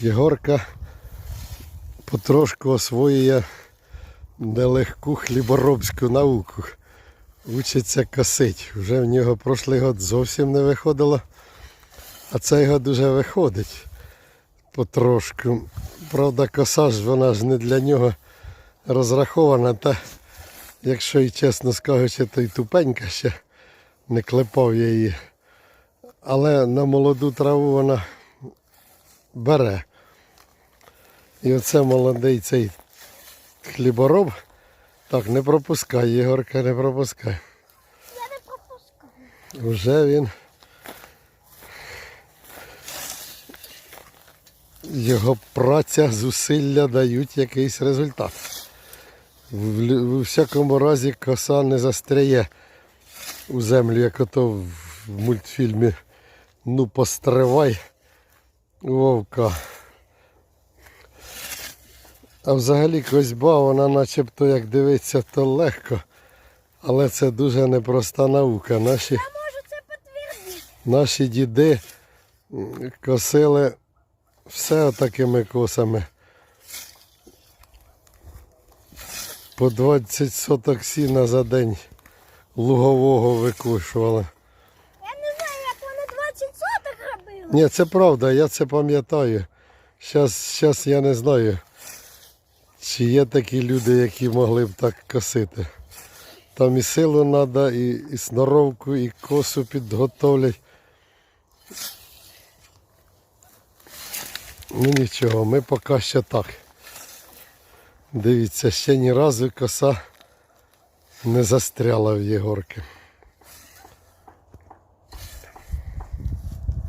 Єгорка потрошку освоює нелегку хліборобську науку. Учиться косить. Вже в нього прошлий год зовсім не виходило, а цей год уже виходить потрошку. Правда, коса ж вона ж не для нього розрахована, та якщо і чесно скажучи, то й тупенька ще не клепав я її. Але на молоду траву вона бере. І оце молодий цей хлібороб. Так, не пропускай, Єгорка, не пропускай. Я не пропускаю. Вже він. Його праця, зусилля дають якийсь результат. В, у всякому разі коса не застряє у землю, як ото в в мультфільмі Ну постривай вовка. А взагалі козьба, вона начебто як дивиться, то легко. Але це дуже непроста наука. Наші, Я можу це підтвердити. наші діди косили все такими косами. По 20 соток сіна за день лугового викушували. Я не знаю, як вони 20 соток робили. Ні, це правда, я це пам'ятаю. Щас я не знаю, чи є такі люди, які могли б так косити. Там і силу треба, і, і сноровку, і косу підготовлять. Ну нічого, ми поки що так. Дивіться, ще ні разу коса не застряла в Єгорки.